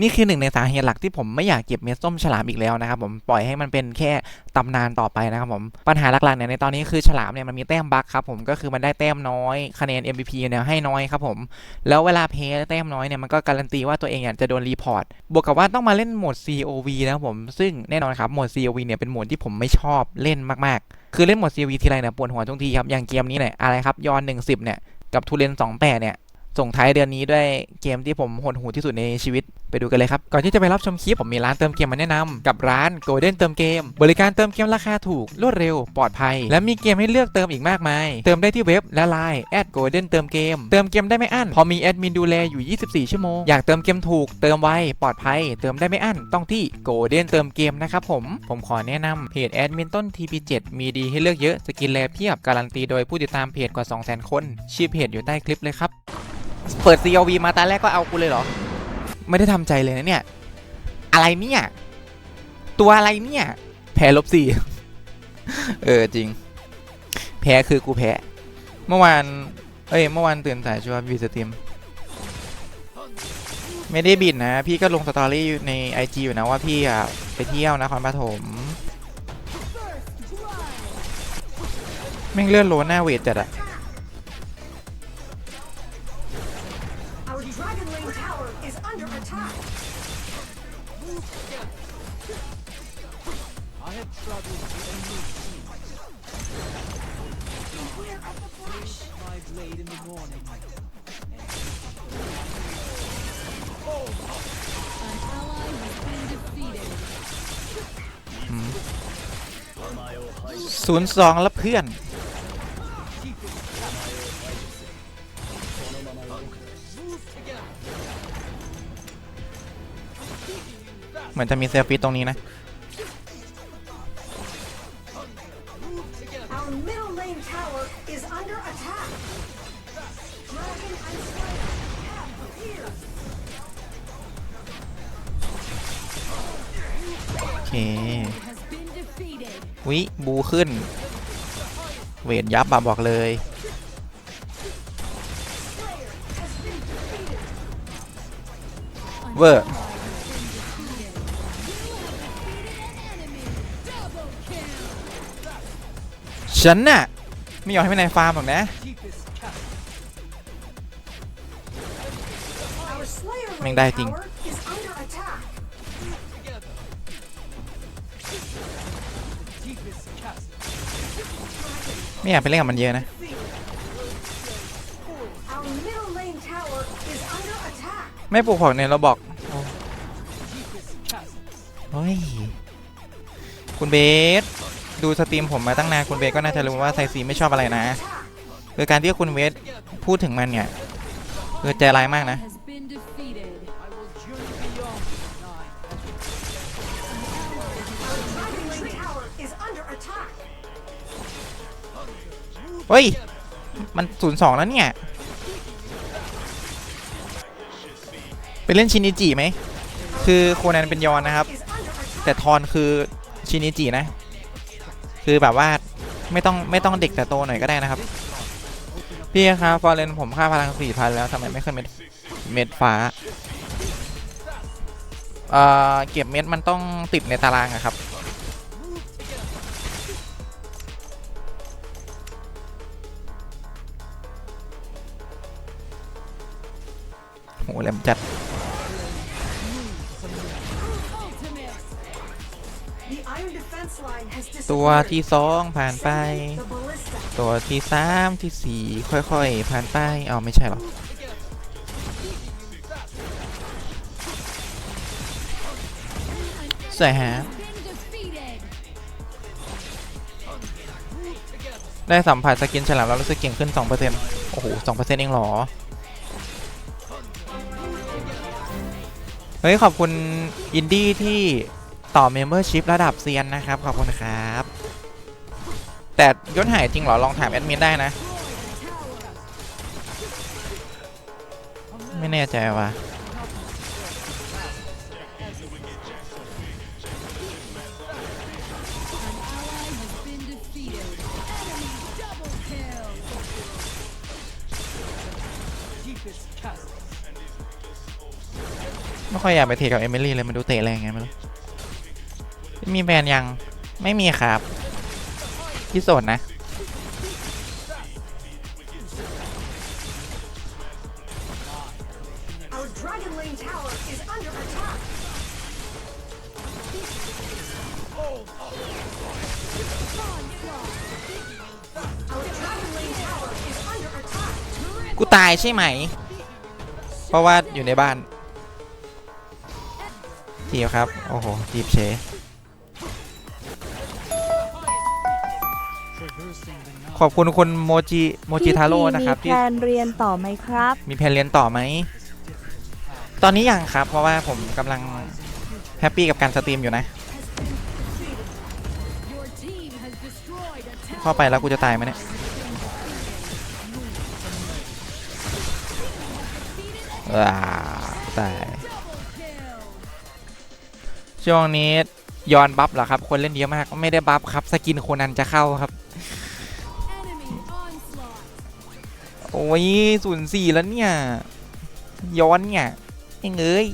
นี่คือหนึ่งในสาเหตุหลักที่ผมไม่อยากเก็บเม็ดส้มฉลามอีกแล้วนะครับผมปล่อยให้มันเป็นแค่ตำนานต่อไปนะครับผมปัญหาหลักๆเนี่ยในตอนนี้คือฉลามเนี่ยมันมีแต้มบั๊กครับผมก็คือมันได้แต้มน้อยคะแนน MVP เนี่ยให้น้อยครับผมแล้วเวลาเพย์แต้มน้อยเนี่ยมันก็การันตีว่าตัวเองอยากจะโดนรีพอร์ตบวกกับว่าต้องมาเล่นโหมด COV นะครับผมซึ่งแน่นอนครับโหมด COV เนี่ยเป็นโหมดที่ผมไม่ชอบเล่นมากๆ คือเล่นโหมด COV ทีไรเนี่ยปวดหัวทุกทีครับอย่างเกมนี้เนี่ยอะไรครับยอน10เนี่ยกับทูเรน28เนี่ย ส่งท้ายเดือนนี้ด้วยเกมที่ผมหดหูที่สุดในชีวิตไปดูกันเลยครับ ก่อนที่จะไปรับชมคลิปผมมีร้านเติมเกมมาแนะนำกับร้าน Golden เติมเกม บริการเติมเกมราคาถูกรวดเร็วปลอดภัย และมีเกมให้เลือกเติมอีกมากมาย เติมได้ที่เว็บและไลน์แอด Golden เติมเกม เติมเกมได้ไม่อั้น พอมีแอดมินดูแลอยู่ 24 ชั่วโมง อยากเติมเกมถูก เติมไวปลอดภัย เติมได้ไม่อั้นต้องที่ Golden เติมเกมนะครับผมผมขอแนะนำเพจแอดมินต้น TP7 มีดีให้เลือกเยอะสกินแลเพียบการันตีโดยผู้ติดตามเพจกว่า 200,000 คนชื่อเพจอยู่ใต้คลิปเลยครับ เปิด CLV มาตาแรกก็เอากูเลยเหรอ ไม่ได้ทำใจเลยนะเนี่ย อะไรเนี่ย ตัวอะไรเนี่ย แพ้ลบสี่เออจริง แพ้คือกูแพ้ เมื่อวาน เอ้ย เมื่อวานตื่นสายชัวร์วีสตรีม ไม่ได้บิดนะ พี่ก็ลงสตอรี่อยู่ใน IG อยู่นะว่าพี่อะไปเที่ยวนครปฐมแม่งเลื่อนโลหน้าเวทจัดอะ I have traveled to a new sea. Beware of the flash. My blade in the morning. An ally has been defeated. ศูนย์สองแล้วเพื่อน เหมือนจะมีเซลฟี่ตรงนี้นะ Our middle lane tower is under attack. Dragon and Slayer have appeared. โอเค Has been defeated. วิบูขึ้น เวทยับอะบอกเลย Slayer has been defeated. ฉันน่ะไม่ยอมให้แม่นายฟาร์มหรอกนะแม่งได้จริงไม่อยากไปเล่นกับมันเยอะนะไม่ปลูกผักเนี่ยเราบอกโอ้ยคุณเบส ดูสตรีมผมมาตั้งนานคุณเบสก็น่าจะรู้ว่าไซซีไม่ชอบอะไรนะ Attack. คือการที่คุณเบสพูดถึงมันเนี่ยคือใจร้ายมากนะเฮ้ย มันศูนย์สองแล้วเนี่ย ไปเล่นชินิจิไหม คือโคนันเป็นยอนนะครับ แต่ทอนคือชินิจินะ คือแบบว่าไม่ต้องไม่ต้องเด็กแต่โตหน่อยก็ได้นะครับ พี่ครับฟอร์เรนผมค่าพลังสี่พันแล้วทำไมไม่ขึ้นเม็ดเม็ดฟ้าเอ่อเก็บเม็ดมันต้องติดในตารางอะครับโหแหลมจัด ตัวที่สองผ่านไป ตัวที่สามที่สี่ค่อยๆ ผ่านไป เอาไม่ใช่หรอสวยฮะได้สัมผัสสกินฉลามแล้วรู้สึกเก่งขึ้น 2%โอ้โห 2%เองเหรอ เฮ้ย ขอบคุณอินดี้ที่ ต่อเมมเบอร์ชิพระดับเซียนนะครับ ขอบคุณครับ แต่ยศหายจริงเหรอ ลองถามแอดมินได้นะ ไม่แน่ใจว่ะไม่ค่อยค่อยอยากไปเทกับเอมิลี่เลยมันดูเตะแรงไงไม่รู้ มีแบนยังไม่มีครับพี่โสดนะ กูตายใช่ไหม เพราะว่าอยู่ในบ้านจีบครับ โอ้โหจีบเช ขอบคุณคุณโมจิโมจิทาโร่นะครับมีที่แพลนเรียนต่อไหมครับ มีแผนเรียนต่อไหม ตอนนี้ยังครับ เพราะว่าผมกำลังแฮปปี้กับการสตรีมอยู่นะ Your team has destroyed a tower. เข้าไปแล้วกูจะตายไหมเนี่ย ว้าตาย Kill. ช่วงนี้ย้อนบัฟเหรอครับ คนเล่นเยอะมาก ไม่ได้บัฟครับ สกินโคนันจะเข้าครับ โอ้ยศูนย์สี่แล้วเนี่ย ย้อนเนี่ยเองเอ้ย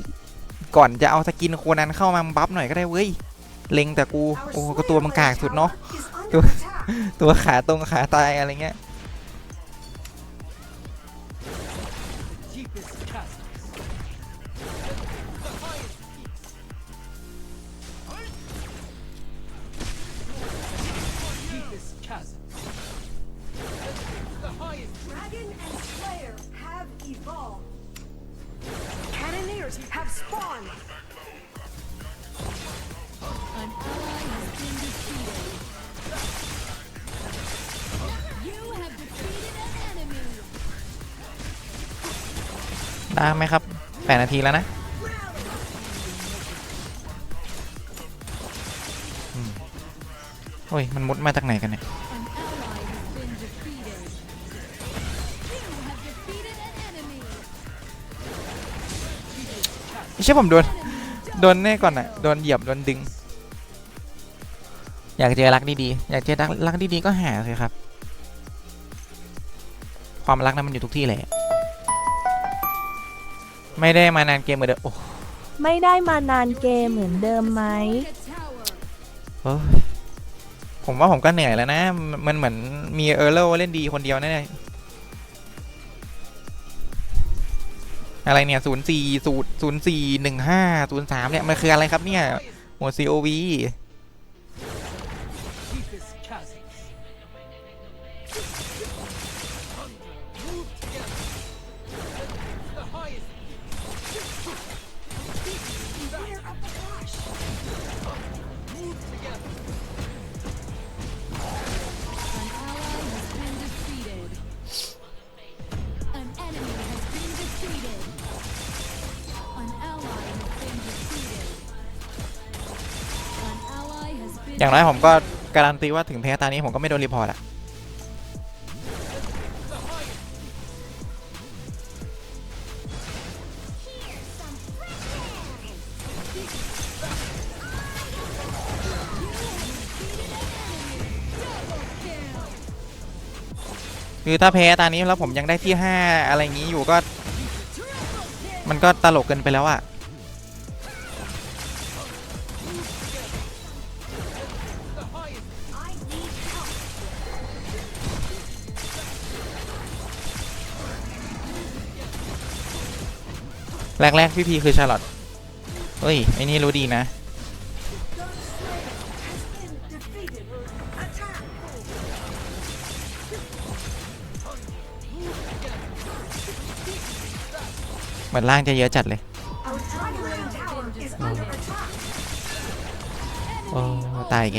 ก่อนจะเอาสกินโคนันเข้ามาบัฟหน่อยก็ได้เว้ย เล็งแต่กู โอ้ก็ตัวมันกากสุดเนาะ ตัวตัวขาตรงขาตายอะไรเงี้ย ได้ไหมครับแปดนาทีแล้วนะโอ้ย มันมุดมาจากไหนกันเนี่ย ไม่ใช่ผมโดน โดนแน่ก่อนอะโดนเหยียบ โดนดึง อยากเจอรักดีๆ อยากเจอรักรักดีๆ ก็หาสิครับ ความรักนั้นมันอยู่ทุกที่แหละ ไม่ได้มานานเกมเหมือนเดิมโอ้ไม่ได้มานานเกมเหมือนเดิมไหม Destroyed a tower. เฮ้ยผมว่าผมก็เหนื่อยแล้วนะ มันเหมือนมีเออร์เลเล่นดีคนเดียวแน่อะไรเนี่ยศูนย์สี่ศูนย์ศูนย์สี่หนึ่งห้าศูนย์สามเนี่ย มันคืออะไรครับเนี่ยหัว COV deepest อย่างน้อยผมก็การันตีว่าถึงแพ้ตานี้ผมก็ไม่โดนรีพอร์ตอะคือถ้าแพ้ตานี้แล้วผมยังได้ที่ 5 อะไรอย่างนี้อยู่ก็ มันก็ตลกเกินไปแล้วอะ I แรกๆพี่พีคือชาร์ลอตเฮ้ยไอ้นี่รู้ดีนะ Dark Slayer has been defeated. Attack. เหมือนล่างจะเยอะจัดเลย Our Dragon Lane tower is under attack. โอ้ตายแก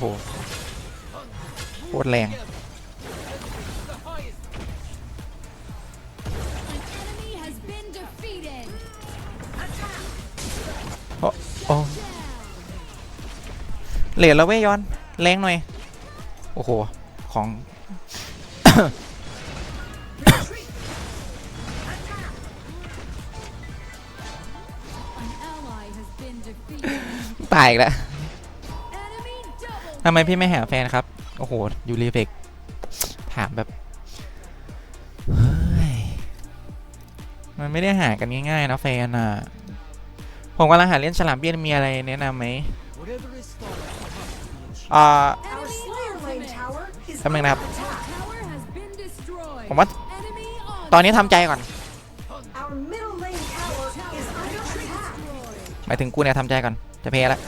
โหโคตรแรงโอ้โอ้เหลือแล้วเว้ยย้อน แรงหน่อย โอ้โห ของ ตายอีกแล้ว ทำไมพี่ไม่หาแฟนครับ โอ้โหอยู่รีเฟกถามแบบ มันไม่ได้หากันง่ายๆนะแฟนอะ ผมกำลังหาเล่นฉลามเบี้ยนมีอะไรแนะนำไหมอ่าทำไมนะครับ ผมว่า ตอนนี้ทำใจก่อน หมายถึงกูเนี่ยทำใจก่อน จะเพ้แล้ว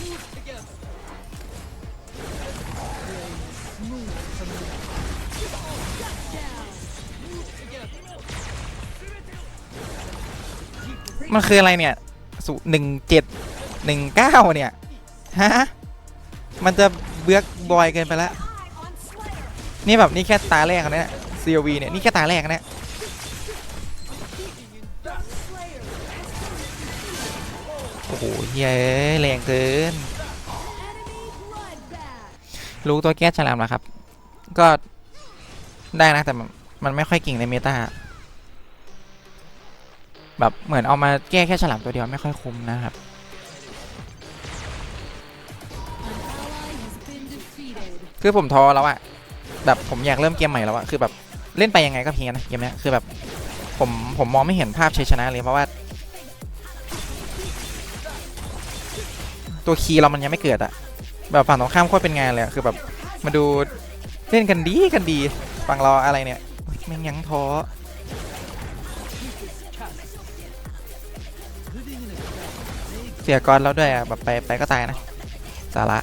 Move together. มันคืออะไรเนี่ยสุหนึ่งเจ็ด หนึ่งเก้าเนี่ย ฮะ มันจะเบือกบอยเกินไปแล้วนี่แบบนี่แค่ตาแรกนะเนี่ย COV เนี่ย นี่แค่ตาแรกนะเนี่ยโอ้โหเย้ยแรงเกิน รู้ตัวแก้ฉลามแล้วครับ ก็ได้นะ แต่มันมันไม่ค่อยเก่งในเมตาแบบเหมือนเอามาแก้แค่ฉลามตัวเดียวไม่ค่อยคุ้มนะครับ คือผมท้อแล้วอะแบบผมอยากเริ่มเกมใหม่แล้วอะคือแบบเล่นไปยังไงก็เพี้ยงนะเกมเนี้ยคือแบบผมผมมองไม่เห็นภาพชัยชนะเลยเพราะว่า ตัวคีย์เรามันยังไม่เกิดอะแบบฝั่งตรงข้ามโคตรเป็นงานเลยคือแบบมาดูเล่นกันดีกันดีฝั่งเราอะไรเนี่ยแม่งยังท้อเสียก่อนแล้วด้วยอะแบบไปไปก็ตายนะสาระ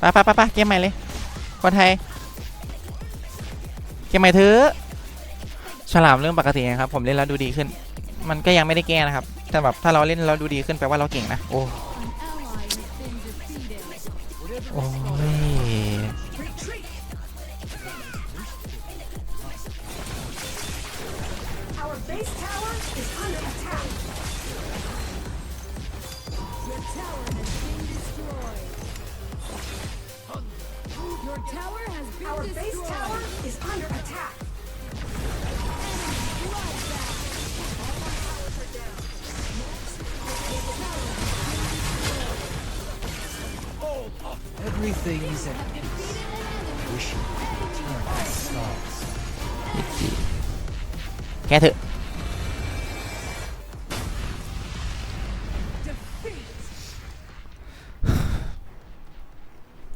defeated. ไปไปไปไปเกมใหม่เลยคนไทยเกมใหม่เถอะฉลามเรื่องปกตินะครับ ผมเล่นแล้วดูดีขึ้น มันก็ยังไม่ได้แก้นะครับ แต่แบบถ้าเราเล่นแล้วดูดีขึ้นแปลว่าเราเก่งนะ โอ้โอ้ย Your tower has been destroyed. Your tower has been Our base destroyed. tower is under attack. Enemy bloodbath. Everything is at peace. Wishing to return to the stars. แก้เถอะ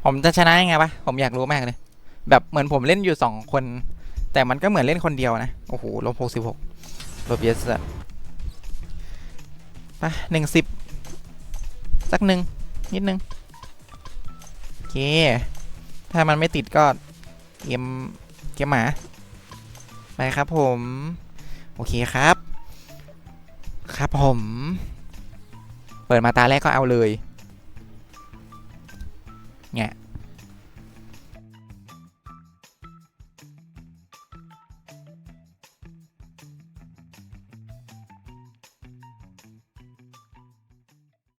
ผมจะชนะยังไงวะผมอยากรู้มากเลย แบบเหมือนผมเล่นอยู่สองคน แต่มันก็เหมือนเล่นคนเดียวนะ โอ้โหลบหกสิบหกลบเยอะสัสไปหนึ่งสิบสักหนึ่งนิดนึงโอเค ถ้ามันไม่ติดก็เกมเกมหมา ไปครับผม โอเคครับ ครับผม เปิดมาตาแรกก็เอาเลย เนี่ย